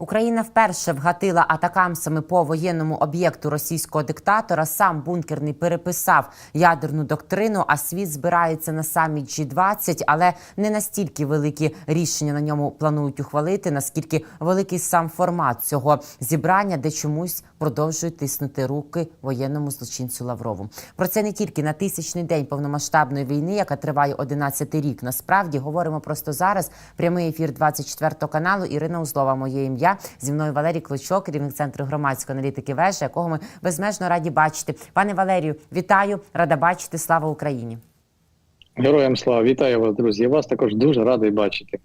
Україна вперше вгатила атакамсами по воєнному об'єкту російського диктатора. Сам бункерний переписав ядерну доктрину. А світ збирається на саміт G20, але не настільки великі рішення на ньому планують ухвалити, наскільки великий сам формат цього зібрання, де чомусь продовжують тиснути руки воєнному злочинцю Лаврову. Про це не тільки на тисячний день повномасштабної війни, яка триває 11 рік. Насправді говоримо просто зараз. Прямий ефір 24 каналу. Ірина Узлова, моє ім'я. Зі мною Валерій Клочок, керівник центру громадської аналітики вежа, якого ми безмежно раді бачити. Пане Валерію, вітаю, рада бачити. Слава Україні! Героям слава, вітаю вас, друзі. Я вас також дуже радий бачити.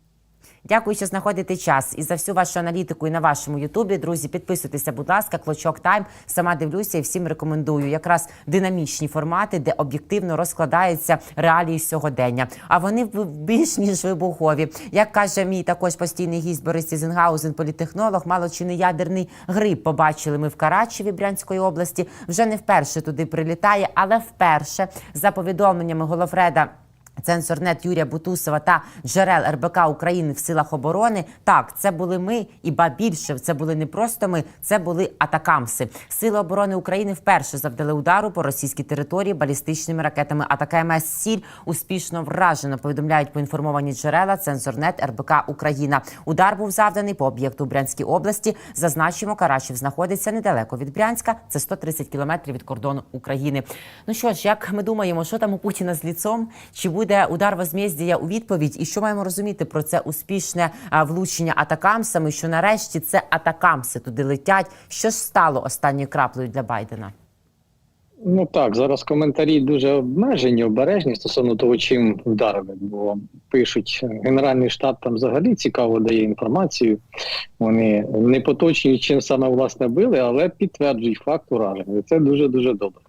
Дякую, що знаходите час і за всю вашу аналітику і на вашому Ютубі. Друзі, підписуйтеся, будь ласка, клочок тайм. Сама дивлюся і всім рекомендую. Якраз динамічні формати, де об'єктивно розкладаються реалії сьогодення. А вони більш ніж вибухові. Як каже мій також постійний гість Борис Тізенгаузен, політехнолог, мало чи не ядерний гриб побачили ми в Карачеві Брянської області. Вже не вперше туди прилітає, але вперше за повідомленнями Голофреда. Цензорнет Юрія Бутусова та джерел РБК України в силах оборони. Так, це були ми, і ба більше це були не просто ми, це були атакамси. Сили оборони України вперше завдали удару по російській території балістичними ракетами. АТКМС Сіль успішно вражено. Повідомляють поінформовані джерела Цензорнет РБК Україна. Удар був завданий по об'єкту у Брянській області. Зазначимо, Карачів знаходиться недалеко від Брянська. Це 130 кілометрів від кордону України. Ну що ж, як ми думаємо, що там у Путіна з ліцом? Чи буде удар возмездія у відповідь? І що маємо розуміти про це успішне влучення атакамсами? Що нарешті це атакамси туди летять? Що ж стало останньою краплею для Байдена? Ну так, зараз коментарі дуже обмежені, обережні стосовно того, чим вдарили. Бо пишуть, Генеральний штаб там взагалі цікаво дає інформацію. Вони не поточні, чим саме власне били, але підтверджують факт ураження. Це дуже дуже добре.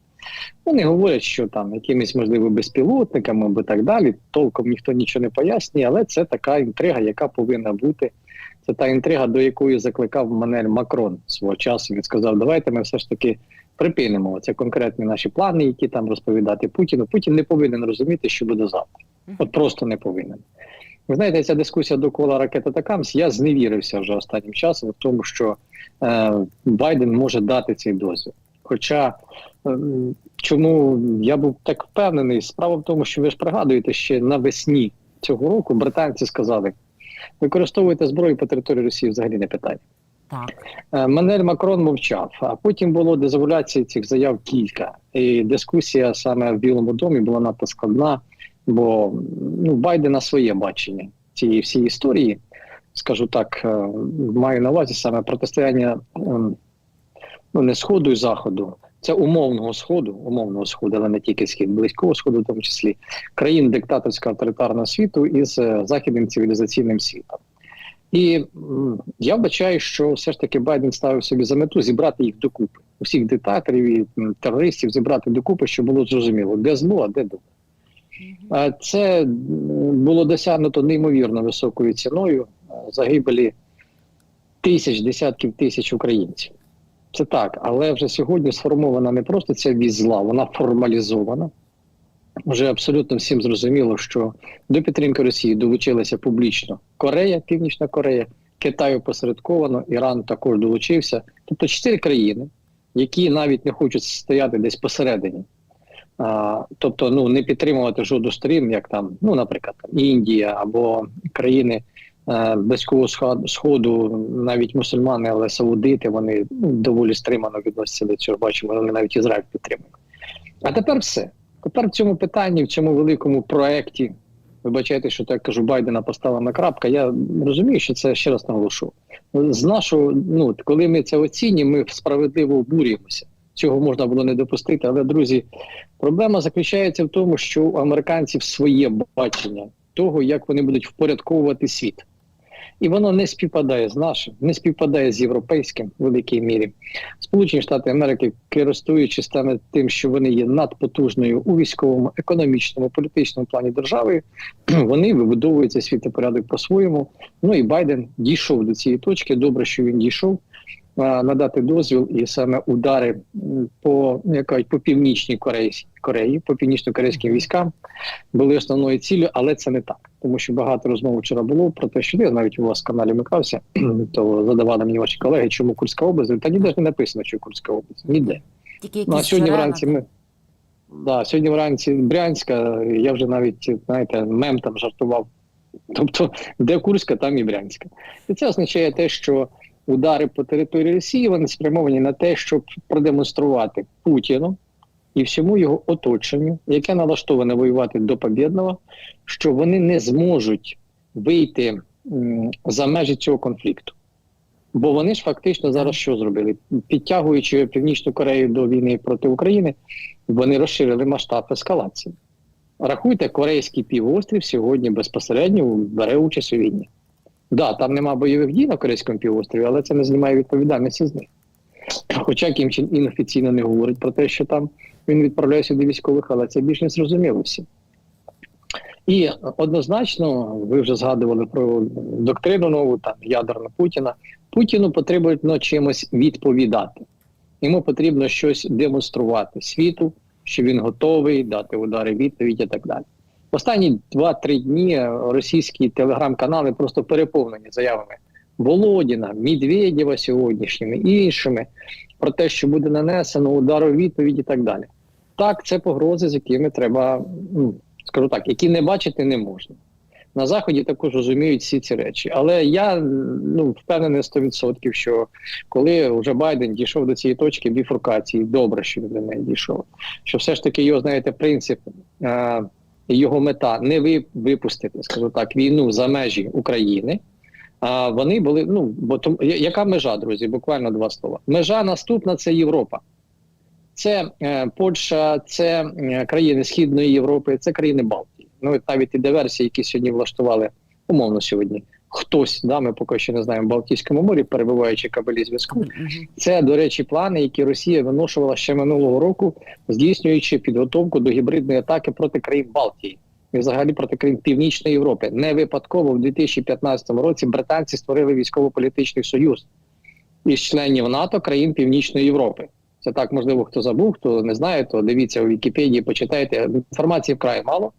Вони говорять, що там якимись можливо безпілотниками або так далі. Толком ніхто нічого не пояснює, але це така інтрига, яка повинна бути. Це та інтрига, до якої закликав Манель Макрон свого часу. Він сказав: давайте ми все ж таки припинимо. Це конкретні наші плани, які там розповідати Путіну. Путін не повинен розуміти, що буде завтра. От просто не повинен. Ви знаєте, ця дискусія довкола ракети Такамс, я зневірився вже останнім часом в тому, що е, Байден може дати цей дозвіл. Хоча е, чому я був так впевнений, справа в тому, що ви ж пригадуєте, ще навесні цього року британці сказали: використовуйте зброю по території Росії взагалі не питання. Так, Е, Манель Макрон мовчав, а потім було дезавуляції цих заяв кілька. І дискусія саме в Білому домі була надто складна, бо ну, Байдена своє бачення цієї всієї історії, скажу так, е, маю на увазі саме протистояння ем, ну, не сходу і заходу. Це умовного сходу, умовного сходу, але не тільки схід, близького сходу, в тому числі країн диктаторського авторитарного світу із е, західним цивілізаційним світом. І я вбачаю, що все ж таки Байден ставив собі за мету зібрати їх докупи. Усіх диктаторів і терористів зібрати докупи, щоб було зрозуміло, де зло, а де добре. А Це було досягнуто неймовірно високою ціною е, загибелі тисяч, десятків тисяч українців. Це так, але вже сьогодні сформована не просто ця вісь зла, вона формалізована. Вже абсолютно всім зрозуміло, що до підтримки Росії долучилася публічно Корея, Північна Корея, Китай опосередковано, Іран також долучився. Тобто чотири країни, які навіть не хочуть стояти десь посередині. А, тобто, ну не підтримувати жодну сторін, як там, ну, наприклад, Індія або країни Близького Сход- Сходу, навіть мусульмани, але саудити, вони доволі стримано відносяться до цього. Бачимо, вони навіть Ізраїль підтримують. А тепер все. Тепер в цьому питанні, в цьому великому проекті, вибачайте, що так кажу, Байдена поставлена крапка. Я розумію, що це ще раз наголошу. З нашого, ну коли ми це оцінюємо, ми справедливо обурюємося. Цього можна було не допустити. Але друзі, проблема заключається в тому, що у американців своє бачення того, як вони будуть впорядковувати світ. І воно не співпадає з нашим, не співпадає з європейським в великій мірі. Сполучені Штати Америки, користуючись саме тим, що вони є надпотужною у військовому, економічному, політичному плані держави, вони вибудовують цей світопорядок по-своєму. Ну і Байден дійшов до цієї точки. Добре, що він дійшов. А, надати дозвіл і саме удари по як кажуть, по північній Кореї, Кореї, по північно-корейським військам були основною ціллю, але це не так. Тому що багато розмов вчора було про те, що я навіть у вас в каналі микався, то задавали мені ваші колеги, чому Курська область. Та ніде ж не написано, що Курська область. Ніде. Тільки Ну, а сьогодні вранці ми. Да, сьогодні вранці Брянська, я вже навіть, знаєте, мем там жартував. Тобто, де Курська, там і Брянська. І це означає те, що удари по території Росії вони спрямовані на те, щоб продемонструвати Путіну і всьому його оточенню, яке налаштоване воювати до побєдного, що вони не зможуть вийти за межі цього конфлікту. Бо вони ж фактично зараз що зробили? Підтягуючи Північну Корею до війни проти України, вони розширили масштаб ескалації. Рахуйте, Корейський півострів сьогодні безпосередньо бере участь у війні. Да, там нема бойових дій на Корейському півострові, але це не знімає відповідальності з них. Хоча Кім Чен Ін офіційно не говорить про те, що там він відправляє сюди військових, але це більш не зрозуміло всім. І однозначно, ви вже згадували про доктрину нову там ядерну Путіна. Путіну потрібно чимось відповідати. Йому потрібно щось демонструвати світу, що він готовий дати удари відповідь і так далі. Останні 2-3 дні російські телеграм-канали просто переповнені заявами Володіна, Медведєва сьогоднішніми і іншими про те, що буде нанесено удар у відповідь і так далі. Так, це погрози, з якими треба, ну, скажу так, які не бачити не можна. На заході також розуміють всі ці речі. Але я ну впевнений 100%, що коли вже Байден дійшов до цієї точки біфуркації, добре, що він до неї дійшов. Що все ж таки його, знаєте, принцип е, його мета не ви, випустити, скажу так, війну за межі України. А вони були. Ну бо тому, яка межа, друзі? Буквально два слова. Межа наступна це Європа. Це е, Польща, це е, країни Східної Європи, це країни Балтії. Ну навіть і диверсії, які сьогодні влаштували умовно сьогодні. Хтось, да, ми поки що не знаємо, в Балтійському морі, перебуваючи кабелі зв'язку. Це, до речі, плани, які Росія виношувала ще минулого року, здійснюючи підготовку до гібридної атаки проти країн Балтії і взагалі проти країн Північної Європи. Не випадково в 2015 році британці створили військово-політичний союз із членів НАТО країн Північної Європи. Це так, можливо, хто забув, хто не знає, то дивіться у Вікіпедії, почитайте. Інформації вкрай мало.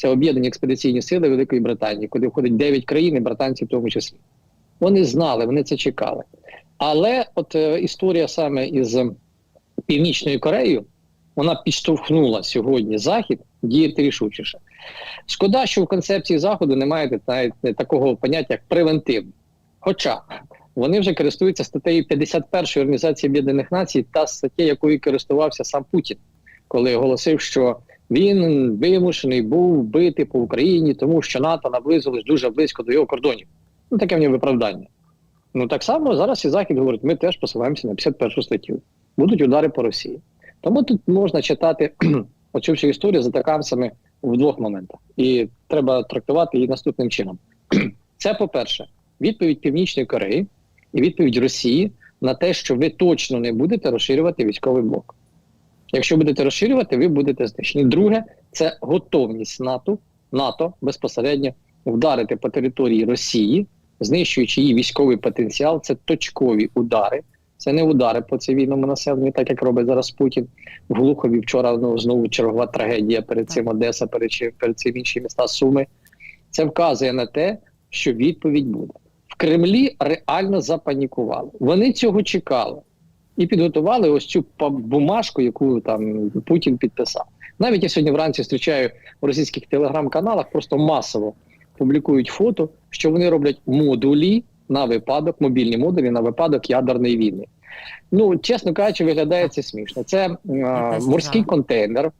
Це об'єднані експедиційні сили Великої Британії, куди входить 9 країн, і британці в тому числі. Вони знали, вони це чекали. Але от е, історія саме із Північною Кореєю, вона підштовхнула сьогодні Захід діяти рішучіше. Шкода, що в концепції Заходу немає навіть такого поняття, як превентивний. Хоча вони вже користуються статтею 51 Організації Об'єднаних Націй та стаття, якою користувався сам Путін, коли оголосив, що він вимушений був бити по Україні, тому що НАТО наблизилось дуже близько до його кордонів. Ну таке в нього виправдання. Ну так само зараз і Захід говорить, ми теж посилаємося на 51 статтю. Будуть удари по Росії. Тому тут можна читати оцю всю історію за такамсами в двох моментах. І треба трактувати її наступним чином. Це, по-перше, відповідь Північної Кореї і відповідь Росії на те, що ви точно не будете розширювати військовий блок. Якщо будете розширювати, ви будете знищені. Друге, це готовність НАТО, НАТО безпосередньо вдарити по території Росії, знищуючи її військовий потенціал. Це точкові удари. Це не удари по цивільному населенню, так як робить зараз Путін. В Глухові вчора ну, знову чергова трагедія перед цим Одеса, перед, чи- перед цим інші міста Суми. Це вказує на те, що відповідь буде. В Кремлі реально запанікували. Вони цього чекали і підготували ось цю бумажку, яку там Путін підписав. Навіть я сьогодні вранці зустрічаю в російських телеграм-каналах, просто масово публікують фото, що вони роблять модулі на випадок, мобільні модулі на випадок ядерної війни. Ну, чесно кажучи, виглядає це смішно. Це е, морський контейнер,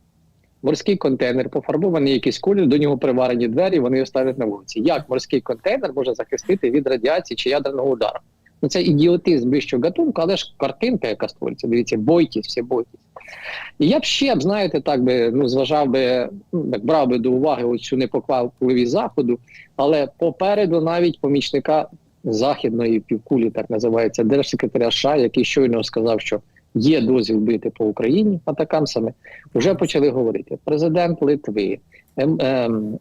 морський контейнер, пофарбований якийсь колір, до нього приварені двері, вони його ставлять на вулиці. Як морський контейнер може захистити від радіації чи ядерного удару? Ну це ідіотизм вищого гатунку, але ж картинка, яка створюється, дивіться, бойтесь, всі бойтесь. І я б ще б, знаєте, так би ну зважав би, ну так брав би до уваги оцю непоквапливість заходу, але попереду навіть помічника західної півкулі, так називається, держсекретаря США, який щойно сказав, що є дозвіл бити по Україні атакамсами, вже почали говорити. Президент Литви,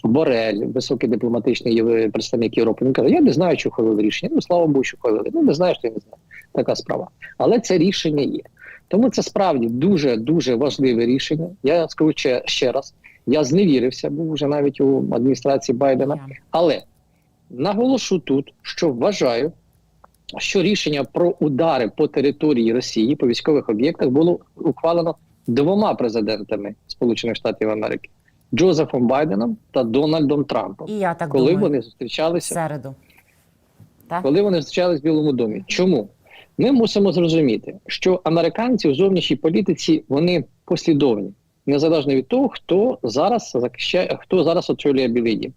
Борель, високий дипломатичний представник Європи. Він каже: Я не знаю, що ухвалили рішення. Ну слава Богу, що ухвалили. Ну не знаю, що я не знаю. така справа. Але це рішення є. Тому це справді дуже дуже важливе рішення. Я скажу ще, ще раз. Я зневірився, був вже навіть у адміністрації Байдена. Але наголошу тут, що вважаю, що рішення про удари по території Росії по військових об'єктах було ухвалено двома президентами Сполучених Штатів Америки Джозефом Байденом та Дональдом Трампом, І я так коли думаю. вони в зустрічалися середу. Так? коли вони зустрічались в Білому домі. Чому? Ми мусимо зрозуміти, що американці у зовнішній політиці вони послідовні, незалежно від того, хто зараз захищає, хто зараз очолює Білий Дім.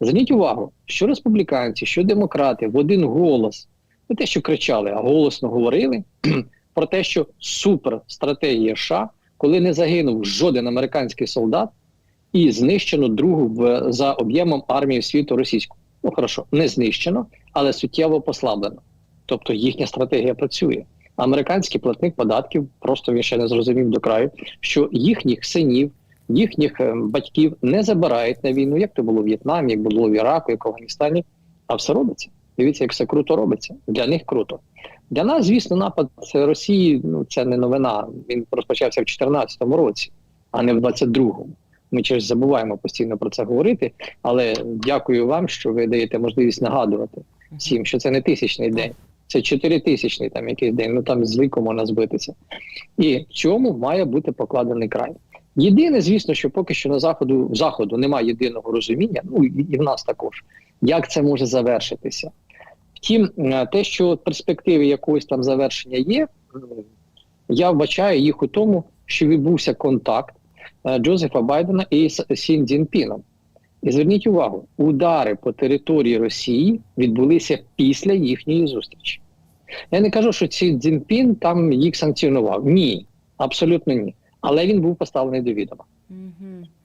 Зверніть увагу, що республіканці, що демократи в один голос, не те, що кричали, а голосно говорили про те, що супер стратегія США, коли не загинув жоден американський солдат, і знищено другу в за об'ємом армії світу російську. Ну хорошо, не знищено, але суттєво послаблено. Тобто їхня стратегія працює. Американський платник податків просто він ще не зрозумів до краю, що їхніх синів, їхніх е, батьків не забирають на війну, як то було в В'єтнамі, як було в Іраку, як в Афганістані, а все робиться. Дивіться, як все круто робиться. Для них круто. Для нас, звісно, напад Росії ну це не новина. Він розпочався в 2014 році, а не в 22-му. Ми чогось забуваємо постійно про це говорити. Але дякую вам, що ви даєте можливість нагадувати всім, що це не тисячний день, це чотиритисячний там якийсь день. Ну там з віку можна збитися. І цьому має бути покладений край. Єдине, звісно, що поки що на заходу в заходу немає єдиного розуміння, ну і в нас також, як це може завершитися. Втім, е, те, що перспективи якогось там завершення є, я вбачаю їх у тому, що відбувся контакт Джозефа Байдена і Сін Дзінпіном. І зверніть увагу, удари по території Росії відбулися після їхньої зустрічі. Я не кажу, що Сі Дзінпін там їх санкціонував. Ні, абсолютно ні. Але він був поставлений до відома.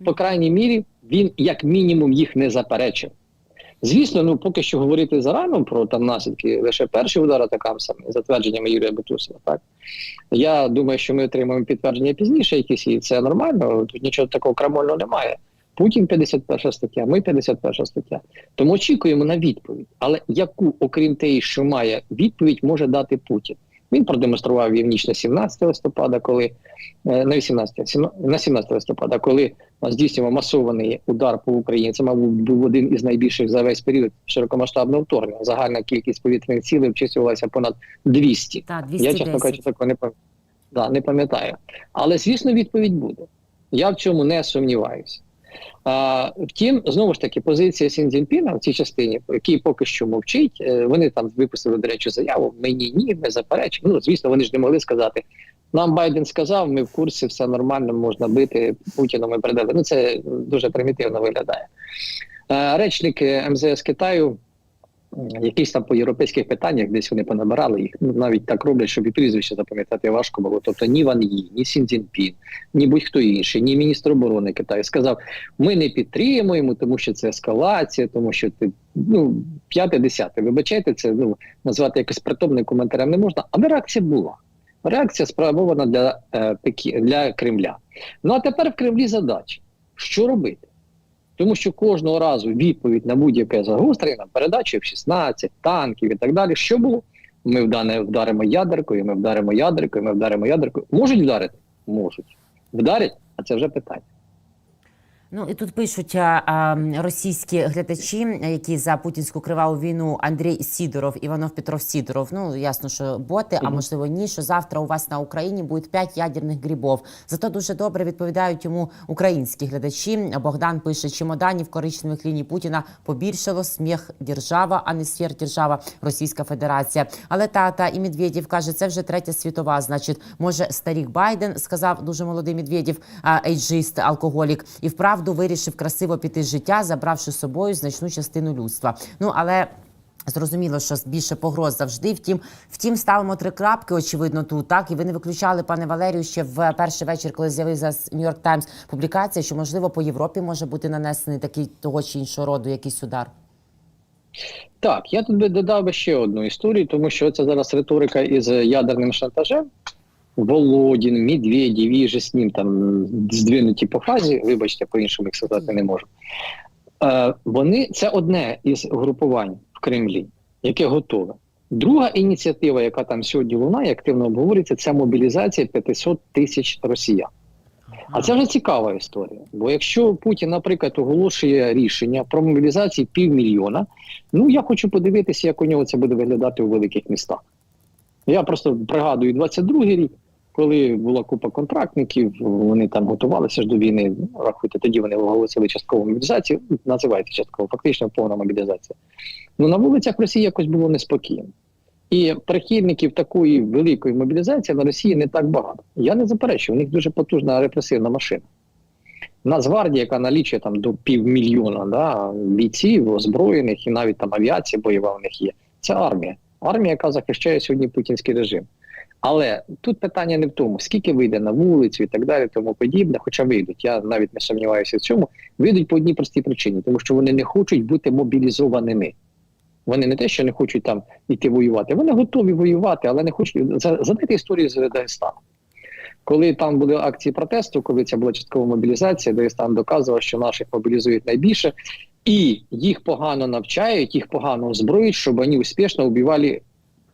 По крайній мірі, він як мінімум їх не заперечив. Звісно, ну поки що говорити зарано про там наслідки лише перші удар атакам саме за твердженнями Юрія Бутусова. Так я думаю, що ми отримаємо підтвердження пізніше, якісь і це нормально. Тут нічого такого крамольного немає. Путін 51 стаття, ми 51 стаття. Тому очікуємо на відповідь. Але яку, окрім тієї, що має відповідь, може дати Путін? Він продемонстрував її в ніч на 17 листопада, коли е, на 18, сімна- на 17 листопада, коли здійснював масований удар по Україні. Це, мабуть, був один із найбільших за весь період широкомасштабного вторгнення. Загальна кількість повітряних цілей обчислювалася понад 200. Так, Я, чесно кажучи, такого не пам'ятаю. Да, не пам'ятаю. Але, звісно, відповідь буде. Я в цьому не сумніваюся. А, втім, знову ж таки, позиція Сін Цзіньпіна в цій частині, який поки що мовчить, е, вони там випустили, до речі, заяву. Мені ні, ми заперечуємо. Ну, звісно, вони ж не могли сказати. Нам Байден сказав, ми в курсі, все нормально, можна бити Путіна. Ми передали. Ну це дуже примітивно виглядає. Е, Речник е, МЗС Китаю, якісь там по європейських питаннях, десь вони понабирали їх. Ну, навіть так роблять, щоб і прізвище запам'ятати важко було. Тобто ні Ван Ї, ні Сін Цзіньпін, ні будь-хто інший, ні міністр оборони Китаю сказав: ми не підтримуємо, тому що це ескалація, тому що ти ну п'яте, десяте. Вибачайте, це ну назвати якось притомним коментарем не можна, але реакція була. Реакція спрямована для е, Пекі, для Кремля. Ну а тепер в Кремлі задача: що робити? Тому що кожного разу відповідь на будь-яке загострення, передачі в 16, танків і так далі. Що було? Ми вдане вдаримо ядеркою, ми вдаримо ядеркою, ми вдаримо ядеркою. Можуть вдарити? Можуть. Вдарять, а це вже питання. Ну і тут пишуть а, а, російські глядачі, які за путінську криваву війну Андрій Сідоров, Іванов Петров Сідоров. Ну ясно, що боти, а можливо ні. Що завтра у вас на Україні буде 5 ядерних грибов. Зато дуже добре відповідають йому українські глядачі. Богдан пише: чемоданів коричневих ліній Путіна побільшало сміх держава, а не сфер держава Російська Федерація. Але тата і Медведєв каже, це вже третя світова. Значить, може старік Байден сказав дуже молодий Медведєв, ейджист, алкоголік, і вправду вирішив красиво піти з життя, забравши з собою значну частину людства. Ну але. Зрозуміло, що більше погроз завжди. Втім, втім, ставимо три крапки, очевидно, тут так. І ви не виключали, пане Валерію, ще в перший вечір, коли з'явився Нью-Йорк Таймс публікація, що можливо по Європі може бути нанесений такий того чи іншого роду якийсь удар. Так, я тут би додав ще одну історію, тому що це зараз риторика із ядерним шантажем. Володін, Медведєв і же з ним там здвинуті по фазі, вибачте, по-іншому їх сказати не можу. Е, вони це одне із групувань в Кремлі, яке готове. Друга ініціатива, яка там сьогодні лунає, активно обговорюється, це мобілізація 500 тисяч росіян. А це вже цікава історія. Бо якщо Путін, наприклад, оголошує рішення про мобілізацію півмільйона, ну я хочу подивитися, як у нього це буде виглядати у великих містах. Я просто пригадую 22-й рік, коли була купа контрактників, вони там готувалися ж до війни. Рахуйте, тоді вони оголосили часткову мобілізацію, називається частково, фактично повна мобілізація. Ну на вулицях Росії якось було неспокійно. І прихильників такої великої мобілізації на Росії не так багато. Я не заперечую, у них дуже потужна репресивна машина. Нацгвардія, яка налічує там до півмільйона да, бійців, озброєних і навіть там авіація бойова в них є. Це армія. Армія, яка захищає сьогодні путінський режим. Але тут питання не в тому, скільки вийде на вулицю і так далі, тому подібне. Хоча вийдуть, я навіть не сумніваюся в цьому. Вийдуть по одній простій причині, тому що вони не хочуть бути мобілізованими. Вони не те, що не хочуть там йти воювати, вони готові воювати, але не хочуть. За- Задайте історію з Дагестаном. Коли там були акції протесту, коли це була часткова мобілізація, Дагестан доказував, що наших мобілізують найбільше, і їх погано навчають, їх погано озброюють, щоб вони успішно убивали.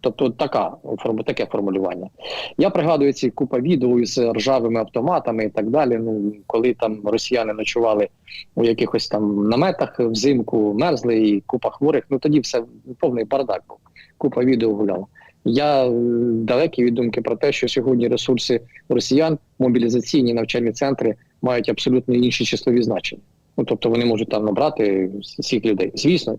Тобто така таке формулювання. Я пригадую ці купа відео із ржавими автоматами і так далі. Ну коли там росіяни ночували у якихось там наметах взимку, мерзли і купа хворих. Ну тоді все повний бардак був. Купа відео гуляла. Я е, далекий від думки про те, що сьогодні ресурси росіян, мобілізаційні навчальні центри мають абсолютно інші числові значення. Ну тобто вони можуть там набрати всіх людей. Звісно,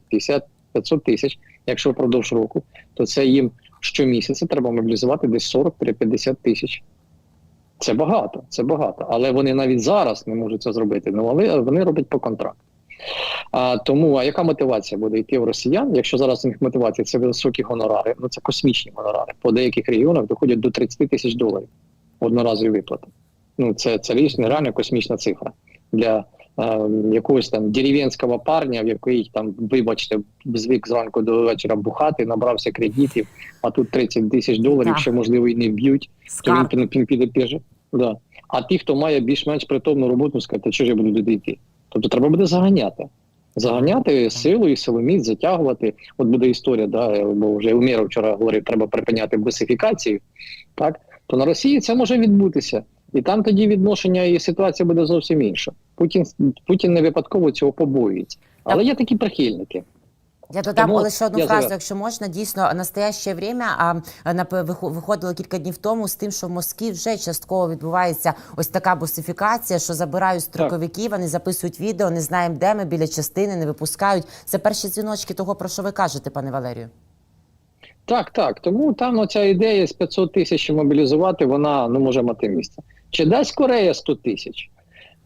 50-500 тисяч. Якщо впродовж року, то це їм щомісяця треба мобілізувати десь 40-50 тисяч. Це багато, це багато. Але вони навіть зараз не можуть це зробити. Ну але вони роблять по контракту. А тому, а яка мотивація буде йти в росіян? Якщо зараз у них мотивація це високі гонорари, ну це космічні гонорари. По деяких регіонах доходять до 30 тисяч доларів одноразові виплати. Ну це це реально космічна цифра для якогось там дерев'янського парня, в який там, вибачте, звик зранку до вечора бухати, набрався кредитів, а тут 30 тисяч доларів, що можливо і не вб'ють то він, піде піже. Да. А ті, хто має більш-менш притомну роботу, скажуть, «Та чого ж я буду туди йти? Тобто треба буде заганяти. Заганяти силою, силоміць, затягувати. От буде історія, да, бо вже Умєров вчора говорив, треба припиняти бусифікацію. Так? То на Росії це може відбутися. І там тоді відношення і ситуація буде зовсім інша. Путін, Путін не випадково цього побоюється. Але є такі прихильники. Я додам Тому лише одну фразу, зараз- якщо можна. Дійсно, настояще время а на виходило кілька днів тому з тим, що в Москві вже частково відбувається ось така бусифікація, що забирають строковиків, вони записують відео, не знаємо, де ми біля частини, не випускають. Це перші дзвіночки того, про що ви кажете, пане Валерію. Так, так. Тому там оця ідея з 500 тисяч мобілізувати, вона ну може мати місце. Чи дасть Корея 100 тисяч?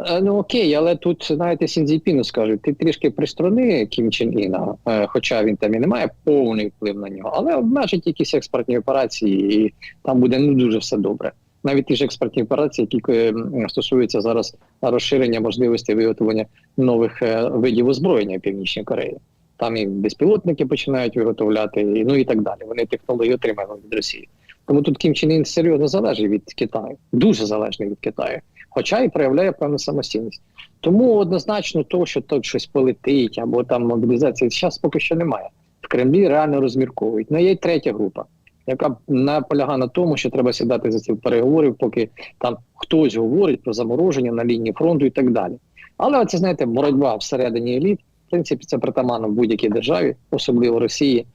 Е, Ну окей, але тут, знаєте, Сінзіпіну скажуть, ти трішки пристрони Кім Чен Іна, е, хоча він там і не має повний вплив на нього, але обмежить якісь експортні операції, і там буде не дуже все добре. Навіть ті ж експортні операції, які е, стосуються зараз розширення можливостей виготовлення нових видів озброєння в Північній Кореї. Там і безпілотники починають виготовляти, ну і так далі. Вони технології отримали від Росії. Тому тут Кім Чен Ін серйозно залежить від Китаю, дуже залежний від Китаю, хоча і проявляє певну самостійність. Тому однозначно, то, що тут щось полетить або там мобілізація, зараз поки що немає. В Кремлі реально розмірковують. Ну є й третя група, яка наполягає на тому, що треба сідати за ці переговорів, поки там хтось говорить про замороження на лінії фронту і так далі. Але оце знаєте, боротьба всередині еліт, в принципі, це притаманно в будь-якій державі, особливо Росії.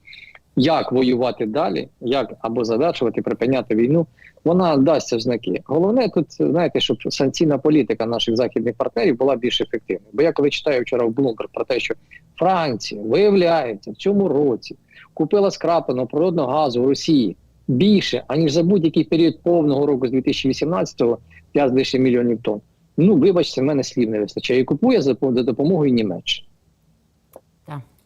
Як воювати далі, як або завершувати, припиняти війну, вона дасть в знаки. Головне тут, знаєте, щоб санкційна політика наших західних партнерів була більш ефективною. Бо я коли читаю вчора в Bloomberg про те, що Франція виявляється в цьому році купила скрапленого природного газу у Росії більше, аніж за будь-який період повного року з 2018-го 5 з лише мільйонів тонн. Ну, вибачте, в мене слів не вистачає. І купує за допомогою Німеччини.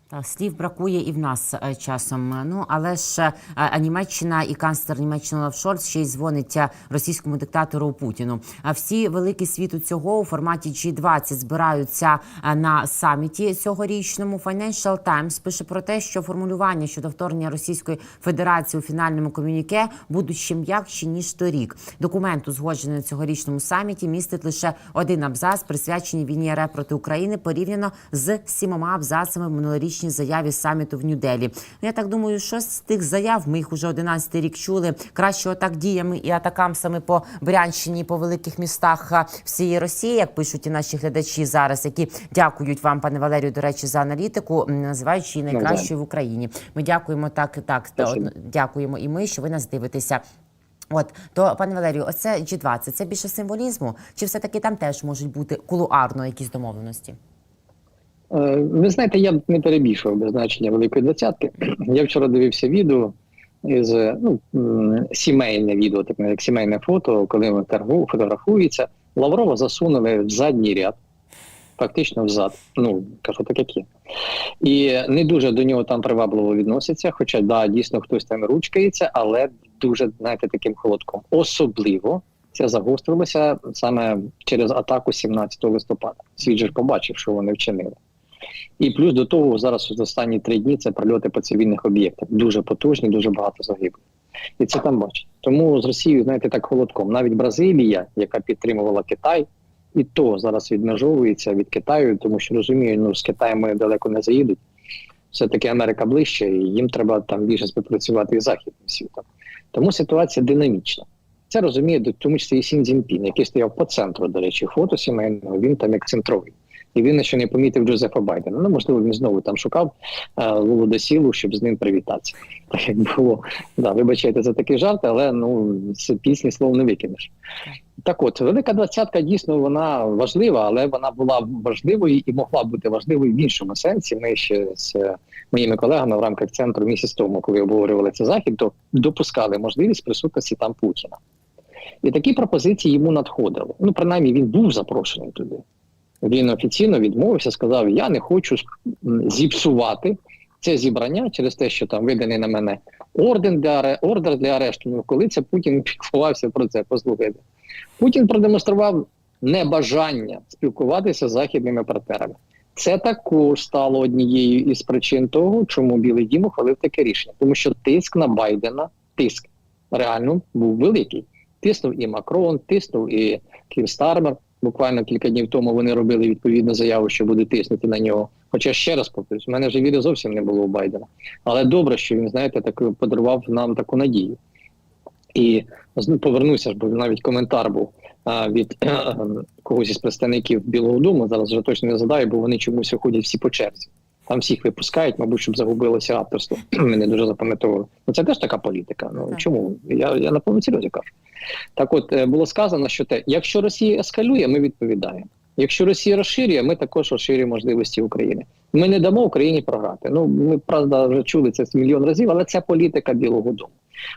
Та, слів бракує і в нас е, часом. Ну але ж е, Німеччина і канцлер Німеччини Олаф Шольц ще й дзвонить е, російському диктатору Путіну. А всі великі світу цього у форматі G20 збираються е, на саміті цьогорічному. Financial Times пише про те, що формулювання щодо вторгнення Російської Федерації у фінальному комюніке будуть ще м'якші ніж торік. Документ, узгоджений на цьогорічному саміті, містить лише один абзац, присвячений війні РФ проти України, порівняно з сімома абзацами в минулорічній заяві саміту в Нью-Делі. Ну, я так думаю, що з тих заяв ми їх уже 11 рік чули. Краще отак діями і атакамсами по Брянщині, по великих містах всієї Росії, як пишуть і наші глядачі зараз, які дякують вам, пане Валерію, до речі, за аналітику, називаючи її найкращою в Україні. Ми дякуємо так, так. та, от, дякуємо і ми, що ви нас дивитеся. От то, пане Валерію, оце G20, це більше символізму, чи все таки там теж можуть бути кулуарно якісь домовленості? Е, Ви знаєте, я не перебільшував би значення Великої двадцятки. Я вчора дивився відео із ну, сімейне відео, так як сімейне фото, коли вони фотографуються. Лаврова засунули в задній ряд, фактично взад. Ну, кажу, так як є. І не дуже до нього там привабливо відносяться, хоча да, дійсно хтось там ручкається, але дуже, знаєте, таким холодком. Особливо це загострилося саме через атаку 17 листопада. Світ же побачив, що вони вчинили. І плюс до того, зараз за останні три дні це прильоти по цивільних об'єктах. Дуже потужні, дуже багато загиблих. І це там бачить. Тому з Росією, знаєте, так холодком. Навіть Бразилія, яка підтримувала Китай, і то зараз відмежовується від Китаю, тому що розумію, ну з Китаєм ми далеко не заїдуть. Все-таки Америка ближче, і їм треба там більше співпрацювати із західним світом. Тому ситуація динамічна. Це розуміє, в тому числі і Сін Цзіньпін, який стояв по центру, до речі, фото сімейного, він там як центровий. І він ще не помітив Джозефа Байдена. Ну, можливо, він знову там шукав е, Лулу сілу, щоб з ним привітатися. Так як було. Да, вибачайте за такий жарт, але ну з пісні слов не викинеш. Так от, велика двадцятка дійсно вона важлива, але вона була важливою і могла бути важливою в іншому сенсі. Ми ще з моїми колегами в рамках центру місяць тому, коли обговорювали цей захід, то допускали можливість присутності там Путіна. І такі пропозиції йому надходили. Ну, принаймні, він був запрошений туди. Він офіційно відмовився, сказав: Я не хочу зіпсувати це зібрання через те, що там виданий на мене орден для аре- ордер для арешту. Ну, коли це Путін піклувався про це, послухайте. Путін продемонстрував небажання спілкуватися з західними партнерами. Це також стало однією із причин того, чому Білий Дім ухвалив таке рішення, тому що тиск на Байдена, тиск реально був великий. Тиснув і Макрон, тиснув і Кір Стармер. Буквально кілька днів тому вони робили відповідну заяву, що буде тиснути на нього. Хоча ще раз повторюсь, у мене вже віри зовсім не було у Байдена. Але добре, що він, знаєте, так подарував нам таку надію. І повернуся ж, бо навіть коментар був а, від когось із представників Білого Дому. Зараз вже точно не задаю, бо вони чомусь виходять всі по черзі. Там всіх випускають, мабуть, щоб загубилося авторство. Мене дуже запам'ятовували. Ну це теж така політика. Ну Так. чому? Я, я на повному серйозі кажу. Так от е, було сказано, що те, якщо Росія ескалює, ми відповідаємо. Якщо Росія розширює, ми також розширюємо можливості України. Ми не дамо Україні програти. Ну ми правда вже чули це мільйон разів, але це політика Білого Дому.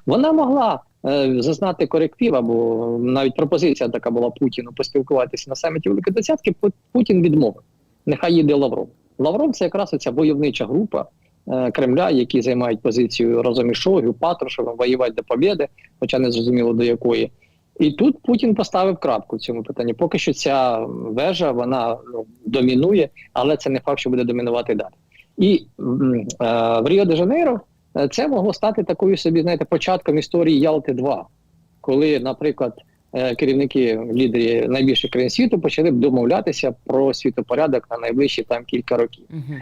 Вона могла е, зазнати коректив, або навіть пропозиція така була Путіну поспілкуватися на саміті Великої. Пу- Путін відмовив. Нехай їде Лавров. Лавров це якраз оця бойовнича група е, Кремля, які займають позицію разом із Шойгу, Патрушевим, воювати до побєди, хоча не зрозуміло до якої. І тут Путін поставив крапку в цьому питанні. Поки що ця вежа вона ну, домінує, але це не факт, що буде домінувати далі. І е, в Ріо де Жанейро е, це могло стати такою собі, знаєте, початком історії Ялти 2 коли, наприклад, керівники лідері найбільших країн світу почали б домовлятися про світопорядок на найближчі там кілька років. Угу.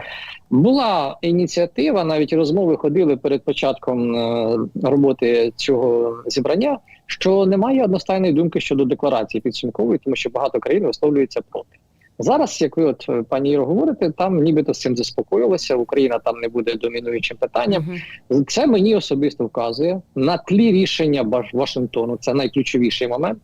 Була ініціатива, навіть розмови ходили перед початком е, роботи цього зібрання, що немає одностайної думки щодо декларації підсумкової, тому що багато країн висловлюються проти. Зараз, як ви от е, пані Іро говорите, там нібито з цим заспокоїлося. Україна там не буде домінуючим питанням. Це мені особисто вказує на тлі рішення Вашингтону. Це найключовіший момент.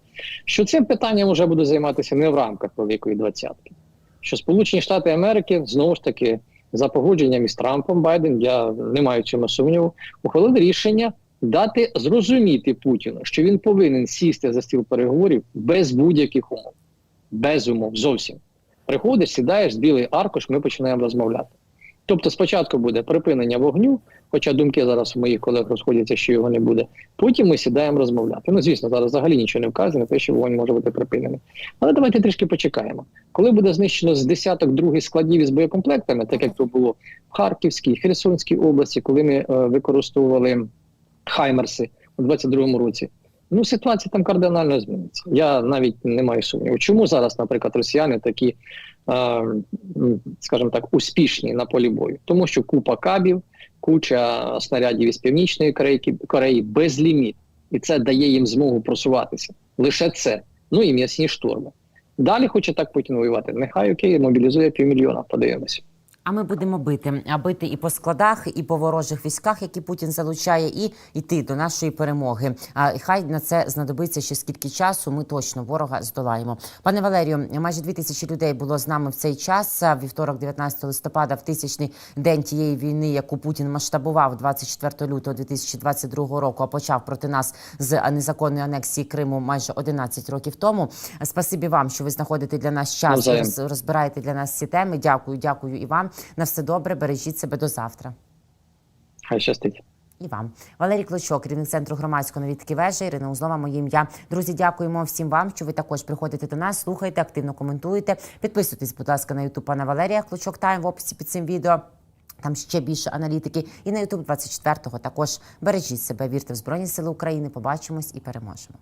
Що цим питанням вже буде займатися не в рамках Великої двадцятки. Що Сполучені Штати Америки знову ж таки за погодженням із Трампом Байден, я не маю цьому сумніву, ухвалили рішення дати зрозуміти Путіну, що він повинен сісти за стіл переговорів без будь-яких умов, без умов зовсім. Приходиш, сідаєш, білий аркуш, ми починаємо розмовляти. Тобто, спочатку буде припинення вогню, хоча думки зараз у моїх колег розходяться, що його не буде. Потім ми сідаємо розмовляти. Ну, звісно, зараз взагалі нічого не вказано, на те, що вогонь може бути припинений. Але давайте трішки почекаємо. Коли буде знищено з десяток других складів із боєкомплектами, так як то було в Харківській, Херсонській області, коли ми е, використовували Хаймерси у 22-му році. Ну, ситуація там кардинально зміниться. Я навіть не маю сумніву. Чому зараз, наприклад, росіяни такі, е, скажімо так, успішні на полі бою? Тому що купа кабів, куча снарядів із північної Кореї, Кореї безліміт, і це дає їм змогу просуватися. Лише це. Ну і м'ясні штурми. Далі хоче так Путін воювати. Нехай окей, мобілізує півмільйона. Подивимося. А ми будемо бити, а бити і по складах, і по ворожих військах, які Путін залучає, і йти до нашої перемоги. А хай на це знадобиться ще скільки часу. Ми точно ворога здолаємо. Пане Валерію, майже дві тисячі людей було з нами в цей час. Вівторок, 19 листопада, в тисячний день тієї війни, яку Путін масштабував 24 лютого 2022 року, а почав проти нас з незаконної анексії Криму майже 11 років тому. Спасибі вам, що ви знаходите для нас час, роз- розбираєте для нас ці теми. Дякую, дякую і вам. На все добре. Бережіть себе до завтра. Хай щастить. І вам, Валерій Клочок, керівник центру громадської аналітики вежа, Ірина Узлова, моє ім'я. Друзі, дякуємо всім вам, що ви також приходите до нас, слухайте, активно коментуєте. Підписуйтесь, будь ласка, на ютуб пана Валерія Клочок Тайм в описі під цим відео. Там ще більше аналітики. І на Ютуб 24-го також бережіть себе, вірте в Збройні Сили України. Побачимось і переможемо.